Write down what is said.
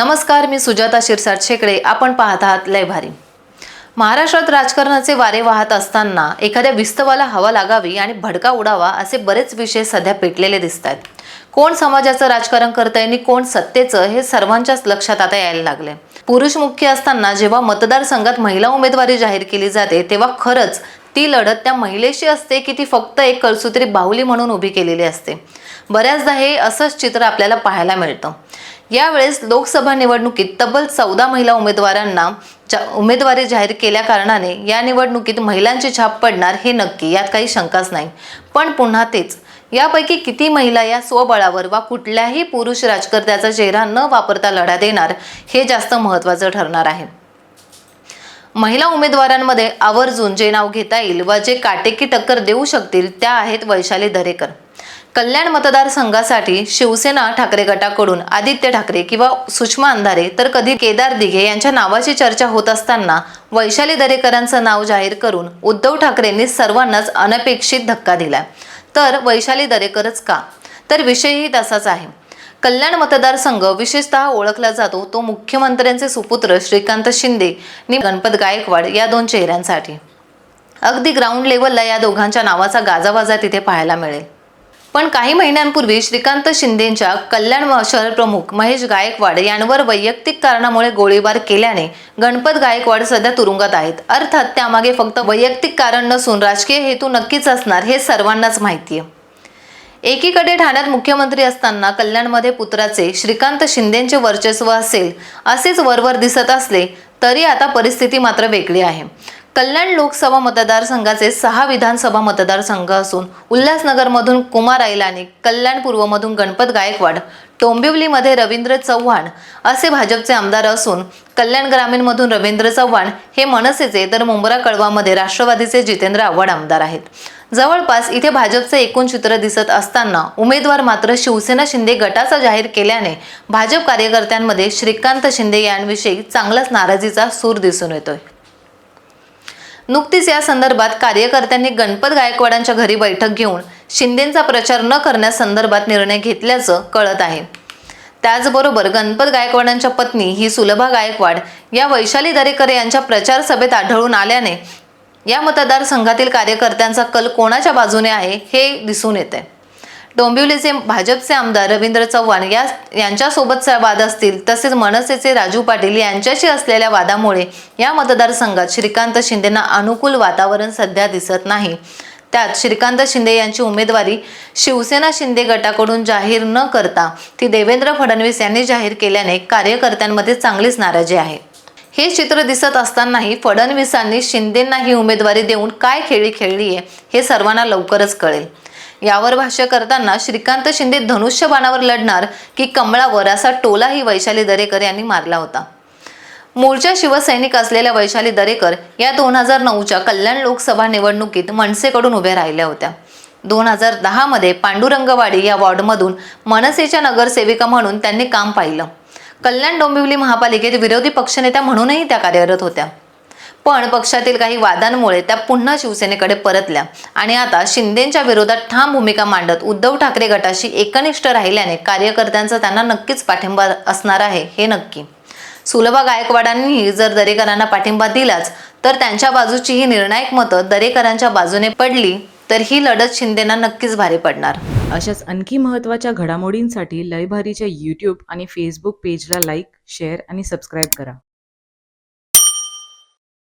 नमस्कार मी सुजाता शिरसाट शेकडे. आपण पाहत आहात लय भारी. महाराष्ट्रात राजकारणाचे वारे वाहत असताना एखाद्या विस्तवाला हवा लागावी आणि भडका उडावा असे बरेच विषय सध्या पेटलेले दिसत आहेत. कोण समाजाचं राजकारण करतंय आणि कोण सत्तेचं हे सर्वांच्याच लक्षात आता यायला लागले पुरुष मुख्य असताना जेव्हा मतदारसंघात महिला उमेदवारी जाहीर केली जाते तेव्हा खरंच ती लढत त्या महिलेशी असते की ती फक्त एक कळसुत्री बाहुली म्हणून उभी केलेली असते? बऱ्याचदा हे असंच चित्र आपल्याला पाहायला मिळतं. यावेळेस लोकसभा निवडणुकीत तब्बल चौदा महिला उमेदवारांना जा- उमेदवारी जाहीर केल्या कारणाने या निवडणुकीत महिलांची छाप पडणार हे नक्की यात काही शंकाच नाही. पण पुन्हा तेच. यापैकी किती महिला या स्वबळावर वा कुठल्याही पुरुष राजकर्त्याचा चेहरा न वापरता लढा देणार हे जास्त महत्त्वाचं ठरणार आहे. महिला उमेदवारांमध्ये आवर्जून जे नाव घेता येईल व जे काटेकी टक्कर देऊ शकतील त्या आहेत वैशाली दरेकर. कल्याण मतदारसंघासाठी शिवसेना ठाकरे गटाकडून आदित्य ठाकरे किंवा सुषमा अंधारे तर कधी केदार दिघे यांच्या नावाची चर्चा होत असताना वैशाली दरेकरांचं नाव जाहीर करून उद्धव ठाकरेंनी सर्वांनाच अनपेक्षित धक्का दिला तर वैशाली दरेकरच का? तर विषयही तसाच आहे. कल्याण मतदारसंघ विशेषतः ओळखला जातो तो मुख्यमंत्र्यांचे सुपुत्र श्रीकांत शिंदे आणि गणपत गायकवाड या दोन चेहऱ्यांसाठी. अगदी ग्राउंड लेवलला या दोघांच्या नावाचा गाजावाजा तिथे पाहायला मिळेल. पण काही महिन्यांपूर्वी श्रीकांत शिंदेंच्या कल्याण शहर प्रमुख महेश गायकवाड यांवर वैयक्तिक कारणामुळे गोळीबार केल्याने गणपत गायकवाड सध्या तुरुंगात आहेत. अर्थात त्यामागे फक्त वैयक्तिक कारण नसून राजकीय हेतू नक्कीच असणार हे सर्वांनाच माहिती आहे. एकीकडे ठाण्यात मुख्यमंत्री असताना कल्याणमध्ये पुत्राचे श्रीकांत शिंदेचे वर्चस्व असेल असेच वरवर दिसत असले तरी आता परिस्थिती मात्र वेगळी आहे. कल्याण लोकसभा मतदारसंघाचे सहा विधानसभा मतदारसंघ असून उल्हासनगरमधून कुमार ऐलानी कल्याण पूर्वमधून गणपत गायकवाड डोंबिवलीमध्ये रवींद्र चव्हाण असे भाजपचे आमदार असून कल्याण ग्रामीणमधून रवींद्र चव्हाण हे मनसेचे तर मुंबरा कळवामध्ये राष्ट्रवादीचे जितेंद्र आव्हाड आमदार आहेत. जवळपास इथे भाजपचे एकूण चित्र दिसत असताना उमेदवार मात्र शिवसेना शिंदे गटाचा जाहीर केल्याने भाजप कार्यकर्त्यांमध्ये श्रीकांत शिंदे यांविषयी चांगलाच नाराजीचा सूर दिसून येतोय. नुकतीच या संदर्भात कार्यकर्त्यांनी गणपत गायकवाडांच्या घरी बैठक घेऊन शिंदेंचा प्रचार न करण्यासंदर्भात निर्णय घेतल्याचं कळत आहे. त्याचबरोबर गणपत गायकवाडांच्या पत्नी ही सुलभा गायकवाड या वैशाली दरेकर यांच्या प्रचार सभेत आढळून आल्याने या मतदारसंघातील कार्यकर्त्यांचा कल कोणाच्या बाजूने आहे हे दिसून येते डोंबिवलीचे भाजपचे आमदार रवींद्र चव्हाण या यांच्यासोबत वाद असतील तसेच मनसेचे राजू पाटील यांच्याशी असलेल्या वादामुळे या मतदारसंघात श्रीकांत शिंदेना अनुकूल वातावरण सध्या दिसत नाही. त्यात श्रीकांत शिंदे यांची उमेदवारी शिवसेना शिंदे गटाकडून जाहीर न करता ती देवेंद्र फडणवीस यांनी जाहीर केल्याने कार्यकर्त्यांमध्ये चांगलीच नाराजी आहे. हे चित्र दिसत असतानाही फडणवीसांनी शिंदेंना ही उमेदवारी देऊन काय खेळी खेळली आहे हे सर्वांना लवकरच कळेल. यावर भाष्य करताना श्रीकांत शिंदे धनुष्यबाणावर लढणार की कमळावर असा टोलाही वैशाली दरेकर यांनी मारला होता. मूळच्या शिवसैनिक असलेल्या वैशाली दरेकर या दोन हजार नऊच्या कल्याण लोकसभा निवडणुकीत मनसेकडून उभ्या राहिल्या होत्या. दोन हजार दहामध्ये पांडुरंगवाडी या वॉर्डमधून मनसेच्या नगरसेविका म्हणून त्यांनी काम पाहिलं. कल्याण डोंबिवली महापालिकेत विरोधी पक्षनेत्या म्हणूनही त्या कार्यरत होत्या. पण पक्षातील काही वादांमुळे त्या पुन्हा शिवसेनेकडे परतल्या. आणि आता शिंदेच्या विरोधात ठाम भूमिका मांडत उद्धव ठाकरे गटाशी एकनिष्ठ राहिल्याने कार्यकर्त्यांचा त्यांना नक्कीच पाठिंबा असणार आहे हे नक्की. सुलभा गायकवाडांनीही जर दरेकरांना पाठिंबा दिलाच तर त्यांच्या बाजूची ही निर्णायक मतं दरेकरांच्या बाजूने पडली तर ही लढत शिंदेना नक्कीच भारी पडणार. अशाच आणखी महत्त्वाच्या घडामोडींसाठी लयभारीच्या यूट्यूब आणि फेसबुक पेजला लाईक शेअर आणि सबस्क्राईब करा.